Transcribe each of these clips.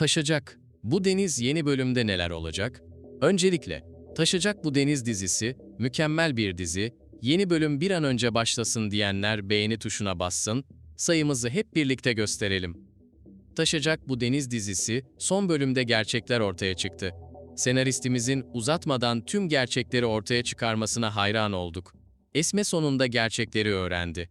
Taşacak. Bu deniz yeni bölümde neler olacak? Öncelikle, Taşacak bu deniz dizisi, mükemmel bir dizi, yeni bölüm bir an önce başlasın diyenler beğeni tuşuna bassın, sayımızı hep birlikte gösterelim. Taşacak bu deniz dizisi, son bölümde gerçekler ortaya çıktı. Senaristimizin uzatmadan tüm gerçekleri ortaya çıkarmasına hayran olduk. Esme sonunda gerçekleri öğrendi.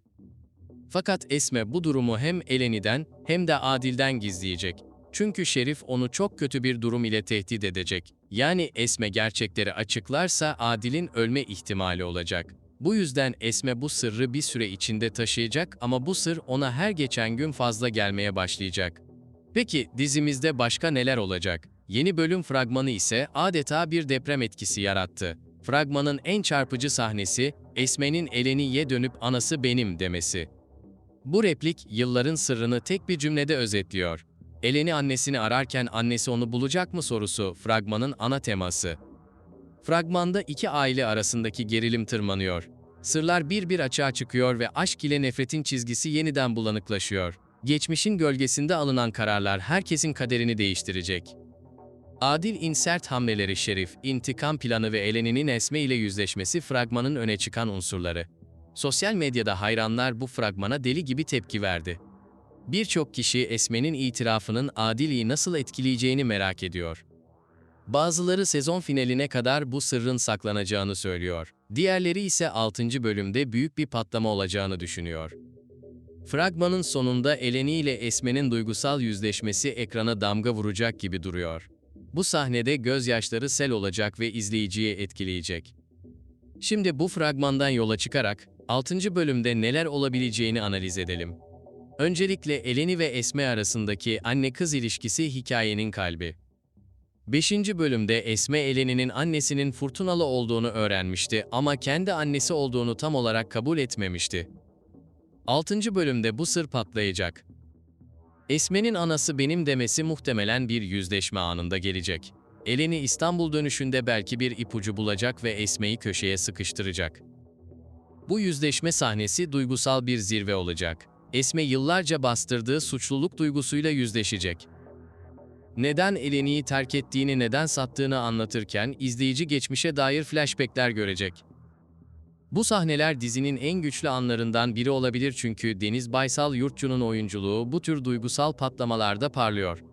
Fakat Esme bu durumu hem Eleni'den hem de Adil'den gizleyecek. Çünkü Şerif onu çok kötü bir durum ile tehdit edecek. Yani Esme gerçekleri açıklarsa Adil'in ölme ihtimali olacak. Bu yüzden Esme bu sırrı bir süre içinde taşıyacak ama bu sır ona her geçen gün fazla gelmeye başlayacak. Peki dizimizde başka neler olacak? Yeni bölüm fragmanı ise adeta bir deprem etkisi yarattı. Fragmanın en çarpıcı sahnesi Esme'nin Eleni'ye dönüp anası benim demesi. Bu replik yılların sırrını tek bir cümlede özetliyor. Eleni annesini ararken annesi onu bulacak mı sorusu fragmanın ana teması. Fragmanda iki aile arasındaki gerilim tırmanıyor. Sırlar bir bir açığa çıkıyor ve aşk ile nefretin çizgisi yeniden bulanıklaşıyor. Geçmişin gölgesinde alınan kararlar herkesin kaderini değiştirecek. Adil insert hamleleri Şerif, intikam planı ve Eleni'nin Esme ile yüzleşmesi fragmanın öne çıkan unsurları. Sosyal medyada hayranlar bu fragmana deli gibi tepki verdi. Birçok kişi Esme'nin itirafının Adil'i nasıl etkileyeceğini merak ediyor. Bazıları sezon finaline kadar bu sırrın saklanacağını söylüyor. Diğerleri ise 6. bölümde büyük bir patlama olacağını düşünüyor. Fragmanın sonunda Eleni ile Esme'nin duygusal yüzleşmesi ekrana damga vuracak gibi duruyor. Bu sahnede gözyaşları sel olacak ve izleyiciyi etkileyecek. Şimdi bu fragmandan yola çıkarak 6. bölümde neler olabileceğini analiz edelim. Öncelikle Eleni ve Esme arasındaki anne-kız ilişkisi hikayenin kalbi. 5. bölümde Esme Eleni'nin annesinin fırtınalı olduğunu öğrenmişti ama kendi annesi olduğunu tam olarak kabul etmemişti. 6. bölümde bu sır patlayacak. Esme'nin anası benim demesi muhtemelen bir yüzleşme anında gelecek. Eleni İstanbul dönüşünde belki bir ipucu bulacak ve Esme'yi köşeye sıkıştıracak. Bu yüzleşme sahnesi duygusal bir zirve olacak. Esme yıllarca bastırdığı suçluluk duygusuyla yüzleşecek. Neden Eleni'yi terk ettiğini, neden sattığını anlatırken izleyici geçmişe dair flashbackler görecek. Bu sahneler dizinin en güçlü anlarından biri olabilir çünkü Deniz Baysal Yurtçu'nun oyunculuğu bu tür duygusal patlamalarda parlıyor.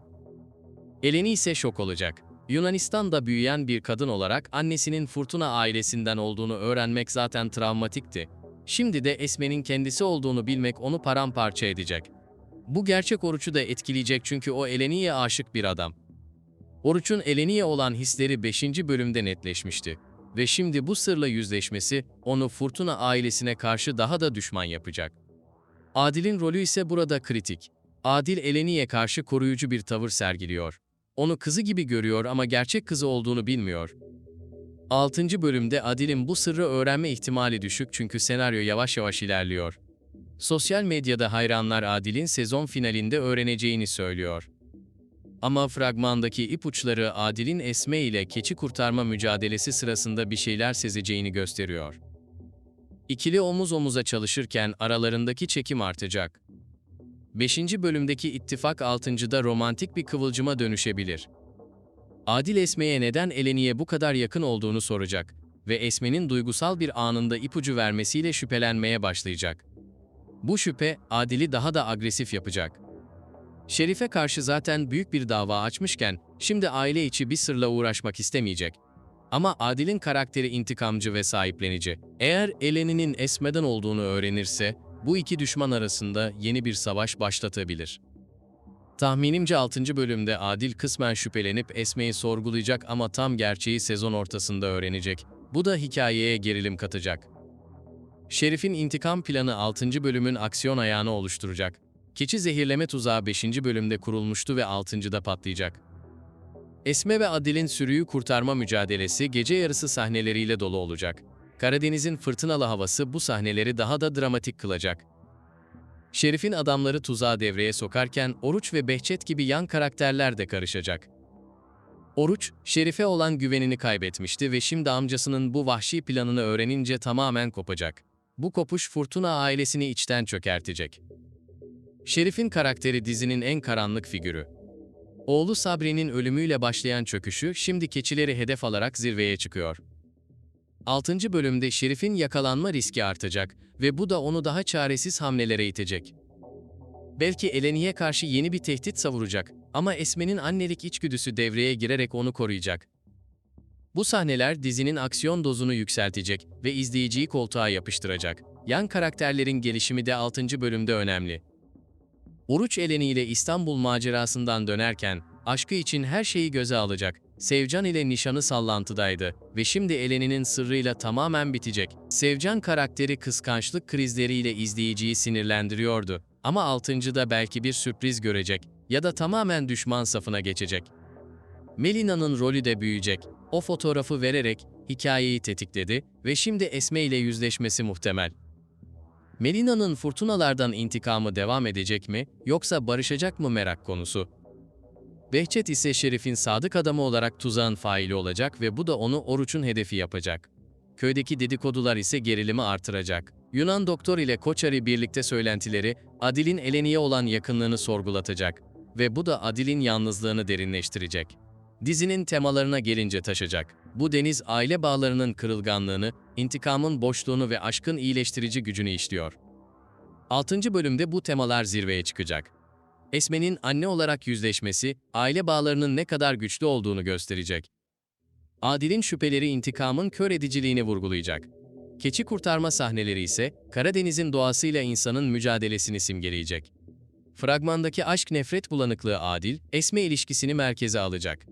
Eleni ise şok olacak. Yunanistan'da büyüyen bir kadın olarak annesinin Fırtına ailesinden olduğunu öğrenmek zaten travmatikti. Şimdi de Esme'nin kendisi olduğunu bilmek onu paramparça edecek. Bu gerçek Oruç'u da etkileyecek çünkü o Eleni'ye aşık bir adam. Oruç'un Eleni'ye olan hisleri 5. bölümde netleşmişti. Ve şimdi bu sırla yüzleşmesi onu Fırtına ailesine karşı daha da düşman yapacak. Adil'in rolü ise burada kritik. Adil Eleni'ye karşı koruyucu bir tavır sergiliyor. Onu kızı gibi görüyor ama gerçek kızı olduğunu bilmiyor. 6. bölümde Adil'in bu sırrı öğrenme ihtimali düşük çünkü senaryo yavaş yavaş ilerliyor. Sosyal medyada hayranlar Adil'in sezon finalinde öğreneceğini söylüyor. Ama fragmandaki ipuçları Adil'in Esme ile keçi kurtarma mücadelesi sırasında bir şeyler sezeceğini gösteriyor. İkili omuz omuza çalışırken aralarındaki çekim artacak. 5. bölümdeki ittifak 6.da romantik bir kıvılcıma dönüşebilir. Adil Esme'ye neden Eleni'ye bu kadar yakın olduğunu soracak ve Esme'nin duygusal bir anında ipucu vermesiyle şüphelenmeye başlayacak. Bu şüphe Adil'i daha da agresif yapacak. Şerif'e karşı zaten büyük bir dava açmışken şimdi aile içi bir sırla uğraşmak istemeyecek. Ama Adil'in karakteri intikamcı ve sahiplenici. Eğer Eleni'nin Esme'den olduğunu öğrenirse bu iki düşman arasında yeni bir savaş başlatabilir. Tahminimce 6. bölümde Adil kısmen şüphelenip Esme'yi sorgulayacak ama tam gerçeği sezon ortasında öğrenecek. Bu da hikayeye gerilim katacak. Şerif'in intikam planı 6. bölümün aksiyon ayağını oluşturacak. Keçi zehirleme tuzağı 5. bölümde kurulmuştu ve 6.da patlayacak. Esme ve Adil'in sürüyü kurtarma mücadelesi gece yarısı sahneleriyle dolu olacak. Karadeniz'in fırtınalı havası bu sahneleri daha da dramatik kılacak. Şerif'in adamları tuzağa devreye sokarken Oruç ve Behçet gibi yan karakterler de karışacak. Oruç, Şerif'e olan güvenini kaybetmişti ve şimdi amcasının bu vahşi planını öğrenince tamamen kopacak. Bu kopuş Fırtına ailesini içten çökertecek. Şerif'in karakteri dizinin en karanlık figürü. Oğlu Sabri'nin ölümüyle başlayan çöküşü şimdi keçileri hedef alarak zirveye çıkıyor. 6. bölümde Şerif'in yakalanma riski artacak ve bu da onu daha çaresiz hamlelere itecek. Belki Eleni'ye karşı yeni bir tehdit savuracak ama Esme'nin annelik içgüdüsü devreye girerek onu koruyacak. Bu sahneler dizinin aksiyon dozunu yükseltecek ve izleyiciyi koltuğa yapıştıracak. Yan karakterlerin gelişimi de 6. bölümde önemli. Oruç Eleni ile İstanbul macerasından dönerken, aşkı için her şeyi göze alacak. Sevcan ile nişanı sallantıdaydı ve şimdi Eleni'nin sırrıyla tamamen bitecek. Sevcan karakteri kıskançlık krizleriyle izleyiciyi sinirlendiriyordu. Ama 6.da belki bir sürpriz görecek ya da tamamen düşman safına geçecek. Melina'nın rolü de büyüyecek. O fotoğrafı vererek hikayeyi tetikledi ve şimdi Esme ile yüzleşmesi muhtemel. Melina'nın fırtınalardan intikamı devam edecek mi yoksa barışacak mı merak konusu. Behçet ise Şerif'in sadık adamı olarak tuzağın faili olacak ve bu da onu Oruç'un hedefi yapacak. Köydeki dedikodular ise gerilimi artıracak. Yunan doktor ile Koçari birlikte söylentileri Adil'in Eleni'ye olan yakınlığını sorgulatacak ve bu da Adil'in yalnızlığını derinleştirecek. Dizinin temalarına gelince taşacak. Bu deniz aile bağlarının kırılganlığını, intikamın boşluğunu ve aşkın iyileştirici gücünü işliyor. 6. bölümde bu temalar zirveye çıkacak. Esme'nin anne olarak yüzleşmesi, aile bağlarının ne kadar güçlü olduğunu gösterecek. Adil'in şüpheleri intikamın kör ediciliğini vurgulayacak. Keçi kurtarma sahneleri ise Karadeniz'in doğasıyla insanın mücadelesini simgeleyecek. Fragmandaki aşk nefret bulanıklığı Adil, Esme ilişkisini merkeze alacak.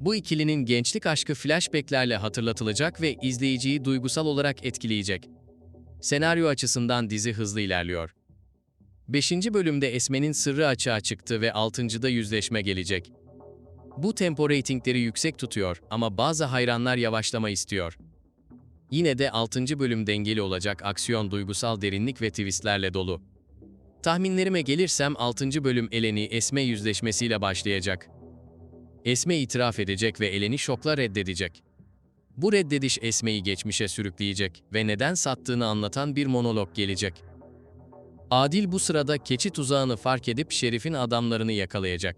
Bu ikilinin gençlik aşkı flashbacklerle hatırlatılacak ve izleyiciyi duygusal olarak etkileyecek. Senaryo açısından dizi hızlı ilerliyor. 5. bölümde Esme'nin sırrı açığa çıktı ve 6.da yüzleşme gelecek. Bu tempo reytingleri yüksek tutuyor ama bazı hayranlar yavaşlama istiyor. Yine de 6. bölüm dengeli olacak aksiyon, duygusal derinlik ve twistlerle dolu. Tahminlerime gelirsem 6. bölüm Eleni Esme yüzleşmesiyle başlayacak. Esme itiraf edecek ve Eleni şokla reddedecek. Bu reddediş Esme'yi geçmişe sürükleyecek ve neden sattığını anlatan bir monolog gelecek. Adil bu sırada keçi tuzağını fark edip Şerif'in adamlarını yakalayacak.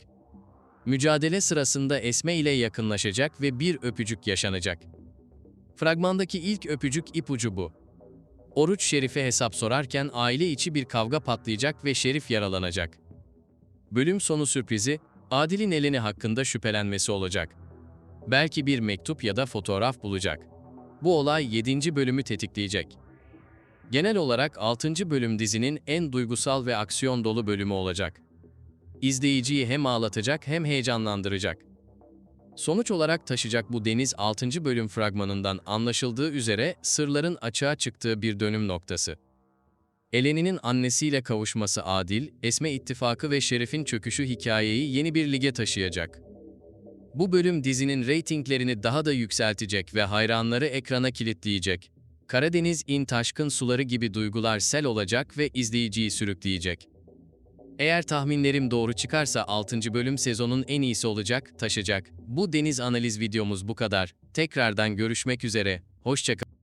Mücadele sırasında Esme ile yakınlaşacak ve bir öpücük yaşanacak. Fragmandaki ilk öpücük ipucu bu. Oruç Şerif'e hesap sorarken aile içi bir kavga patlayacak ve Şerif yaralanacak. Bölüm sonu sürprizi, Adil'in Eleni hakkında şüphelenmesi olacak. Belki bir mektup ya da fotoğraf bulacak. Bu olay 7. bölümü tetikleyecek. Genel olarak 6. bölüm dizinin en duygusal ve aksiyon dolu bölümü olacak. İzleyiciyi hem ağlatacak hem heyecanlandıracak. Sonuç olarak taşıyacak bu deniz 6. bölüm fragmanından anlaşıldığı üzere sırların açığa çıktığı bir dönüm noktası. Eleni'nin annesiyle kavuşması adil, Esme ittifakı ve Şerif'in çöküşü hikayeyi yeni bir lige taşıyacak. Bu bölüm dizinin reytinglerini daha da yükseltecek ve hayranları ekrana kilitleyecek. Karadeniz in taşkın suları gibi duygular sel olacak ve izleyiciyi sürükleyecek. Eğer tahminlerim doğru çıkarsa 6. bölüm sezonun en iyisi olacak, taşacak. Bu deniz analiz videomuz bu kadar. Tekrardan görüşmek üzere. Hoşçakalın.